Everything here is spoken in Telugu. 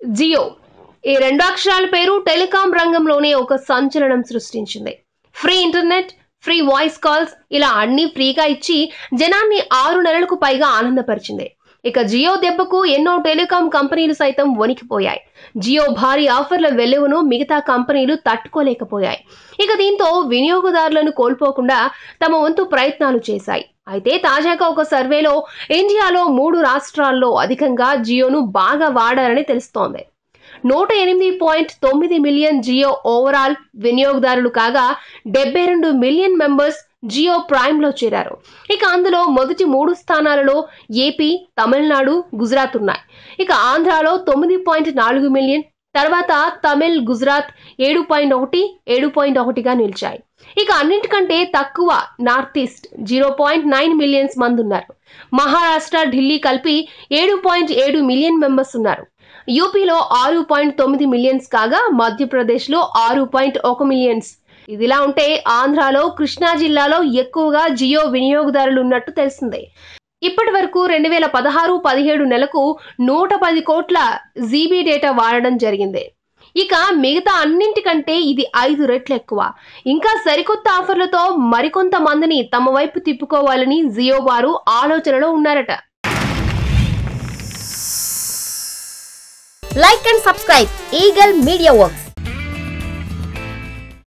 జియో. ఈ రెండు అక్షరాల పేరు టెలికాం రంగంలోనే ఒక సంచలనం సృష్టించింది. Free internet free voice calls ఇలా అన్ని ఫ్రీగా ఇచ్చి జనాన్ని ఆరు నెలలకు పైగా ఆనందపరిచింది. ఇక జియో దెబ్బకు ఎన్నో టెలికాం కంపెనీలు సైతం వణికిపోయాయి. జియో భారీ ఆఫర్ల వెలువను మిగతా కంపెనీలు తట్టుకోలేకపోయాయి. ఇక దీంతో వినియోగదారులను కోల్పోకుండా తమ వంతు ప్రయత్నాలు చేశాయి. అయితే తాజాగా ఒక సర్వేలో ఇండియాలో మూడు రాష్ట్రాల్లో అధికంగా జియోను బాగా వాడారని తెలుస్తోంది. నూట ఎనిమిది పాయింట్ తొమ్మిది మిలియన్ జియో ఓవరాల్ వినియోగదారులు కాగా డెబ్బై రెండు మిలియన్ మెంబర్స్ జియో ప్రైమ్లో చేరారు. ఇక అందులో మొదటి మూడు స్థానాలలో ఏపీ తమిళనాడు గుజరాత్ ఉన్నాయి. ఇక ఆంధ్రాలో తొమ్మిది పాయింట్ నాలుగు మిలియన్ తర్వాత తమిళ్ గుజరాత్ ఏడు పాయింట్ ఒకటి ఏడు పాయింట్ ఒకటిగా నిలిచాయి. ఇక అన్నింటికంటే తక్కువ north east zero point nine millions మంది ఉన్నారు. మహారాష్ట్ర ఢిల్లీ కలిపి ఏడు పాయింట్ ఏడు మిలియన్ మెంబర్స్ ఉన్నారు. యూపీలో ఆరు పాయింట్ తొమ్మిది మిలియన్స్ కాగా మధ్యప్రదేశ్లో ఆరు పాయింట్ ఒక మిలియన్స్. ఇదిలా ఉంటే ఆంధ్రాలో కృష్ణా జిల్లాలో ఎక్కువగా జియో వినియోగదారులు ఉన్నట్టు తెలిసిందే. ఇప్పటి వరకు రెండు వేల పదహారు పదిహేడు నెలకు నూట పది కోట్ల జీబీ డేటా వాడడం జరిగింది. ఇక మిగతా అన్నింటికంటే ఇది ఐదు రెట్లు ఎక్కువ. ఇంకా సరికొత్త ఆఫర్లతో మరికొంత మందిని తమ వైపు తిప్పుకోవాలని జియో వారు ఆలోచనలో ఉన్నారట. Like and subscribe Eagle Media Works